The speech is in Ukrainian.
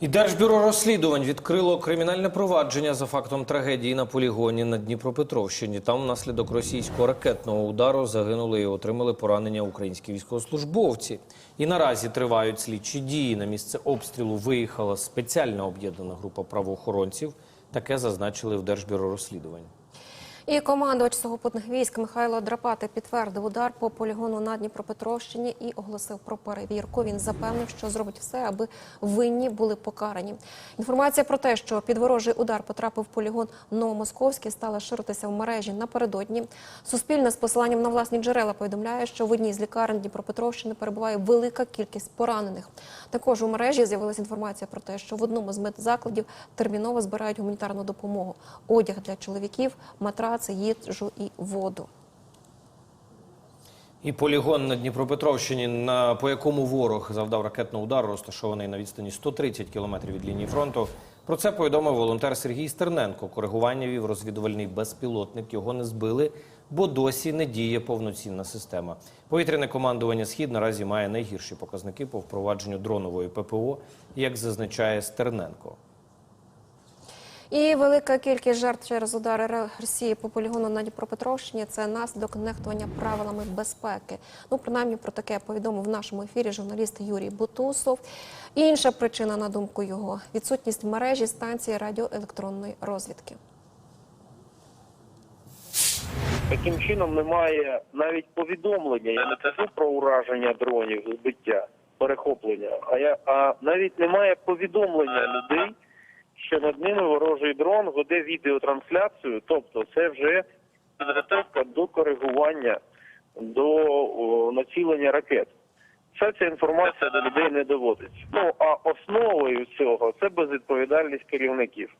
І Держбюро розслідувань відкрило кримінальне провадження за фактом трагедії на полігоні на Дніпропетровщині. Там внаслідок російського ракетного удару загинули і отримали поранення українські військовослужбовці. І наразі тривають слідчі дії. На місце обстрілу виїхала спеціальна об'єднана група правоохоронців. Таке зазначили в Держбюро розслідувань. І командувач сухопутних військ Михайло Драпати підтвердив удар по полігону на Дніпропетровщині і оголосив про перевірку. Він запевнив, що зробить все, аби винні були покарані. Інформація про те, що під ворожий удар потрапив полігон Новомосковський, стала ширитися в мережі напередодні. Суспільне з посиланням на власні джерела повідомляє, що в одній з лікарень Дніпропетровщини перебуває велика кількість поранених. Також у мережі з'явилася інформація про те, що в одному з медзакладів терміново збирають гуманітарну допомогу, одяг для чоловіків, матраци, їжу і воду. І полігон на Дніпропетровщині, на по якому ворог завдав ракетного удару, розташований на відстані 130 кілометрів від лінії фронту. Про це повідомив волонтер Сергій Стерненко. Коригування вів розвідувальний безпілотник. Його не збили, бо досі не діє повноцінна система. Повітряне командування Схід наразі має найгірші показники по впровадженню дронової ППО, як зазначає Стерненко. І велика кількість жертв через удари Росії по полігону на Дніпропетровщині це наслідок нехтування правилами безпеки. Ну, принаймні про таке повідомив в нашому ефірі журналіст Юрій Бутусов. Інша причина, на думку його, відсутність мережі станції радіоелектронної розвідки. Таким чином немає навіть повідомлення. Я не кажу про ураження дронів, збиття, перехоплення, а я а навіть немає повідомлення людей, що над ними ворожий дрон веде відеотрансляцію. Тобто, це вже підготовка до коригування, до о, націлення ракет. Вся ця інформація до людей не доводиться. Ну а основою цього це безвідповідальність керівників.